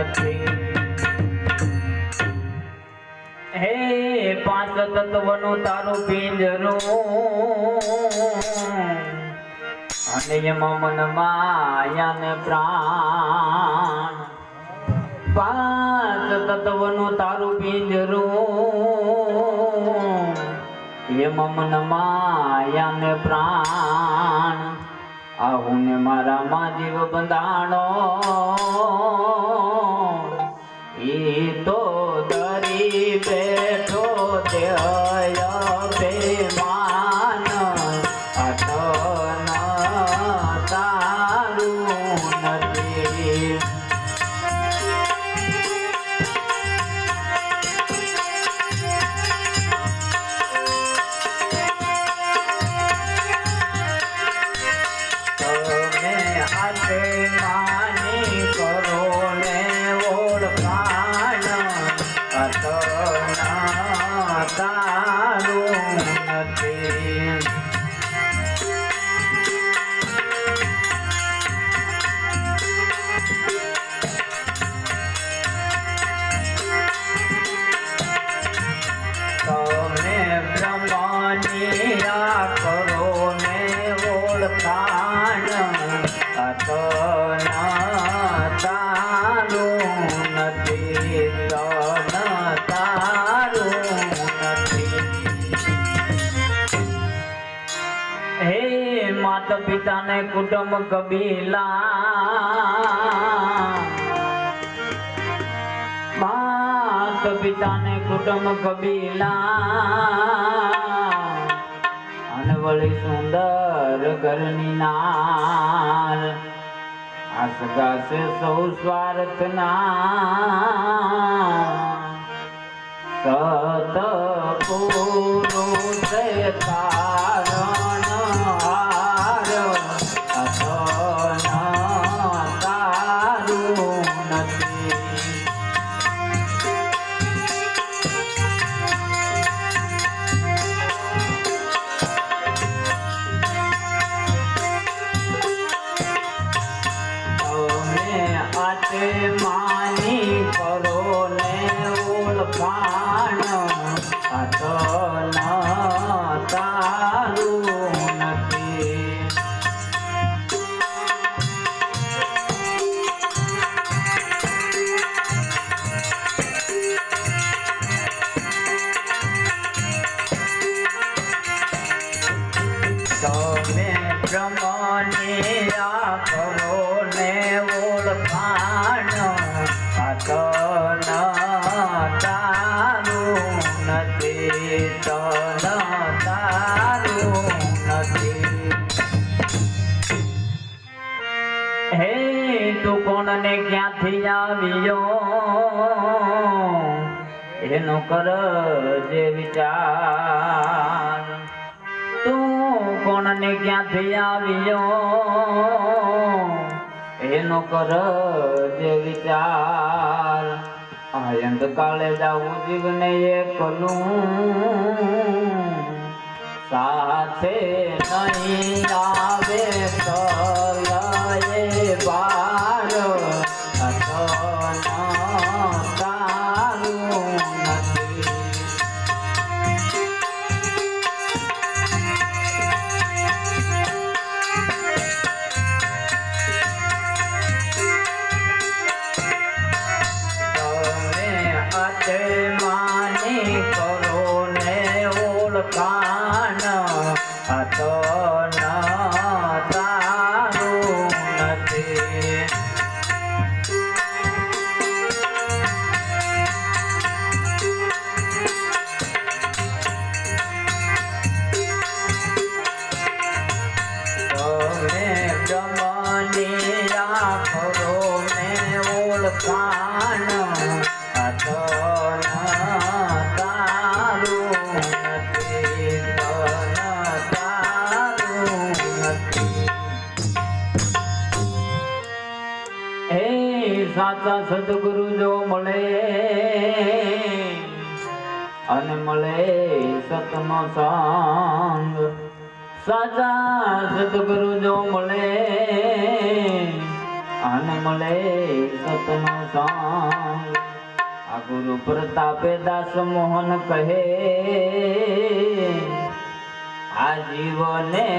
રાખી હે, પાંચ તત્વનું તારું પિંજરું. અને એમાં મન માયા ને પ્રાણ. પાંચ તત્વનું તારું પિંજરું. એમાં મન માયા ને પ્રાણ. આવું ને મારા માં જીવ બંધાણો. Yeah. પિતાને કુટુંબ કબીલા. માત પિતાને કુટુંબ કબીલા. અને વળી સુંદર ઘરની નાર આ સગા છે સૌ સ્વાર્થના. સત પુરુષ તો ન તારું નથી તમે બ્રહ્મને આ ને ઓળખાણ. તું કોણને ક્યાંથી આવ્યો? એનો કર જે વિચાર. તું કોણને ક્યાંથી આવ્યો? એનો કર જે વિચાર. આ કાળે જાવું જીવને એકલું સાથે નહીં આવે કલયે બાર. ઓળખાણ આ તો ન તારું નથી. બ્રહ્મની રાખો ને ઓળખાણ આ સાચા સદગુરુ જો મળે અને મળે સતનો સાંગ. સાચા સદગુરુ જો મળે અને મળે સતનો સાંગ. આ ગુરુ પ્રતાપે દાસ મોહન કહે, આ જીવને